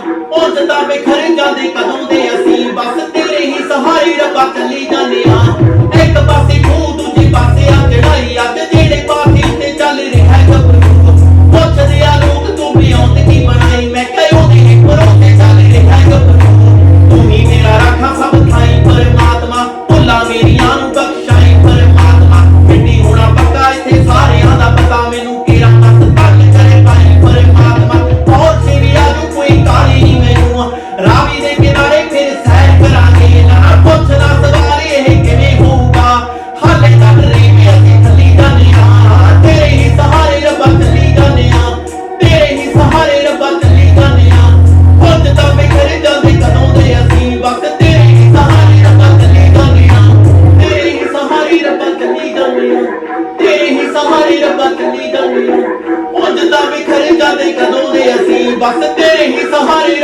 ਪੁੱਜ ਤਾਂ ਬਿਖਰ ਜਾਂਦੇ ਕਦੋਂ ਦੇ ਤੇਰੇ ਹੀ ਸਹਾਰੇ ਰੱਬਾ ਚੱਲੀ ਜਾਂਦੇ। ਆ ਉਜਦਾ ਵਿਖਰ ਜਾਂਦੇ ਕਦੋਂ ਦੇ ਅਸੀਂ। ਬਸ ਤੇਰੇ ਹੀ ਸਹਾਰੇ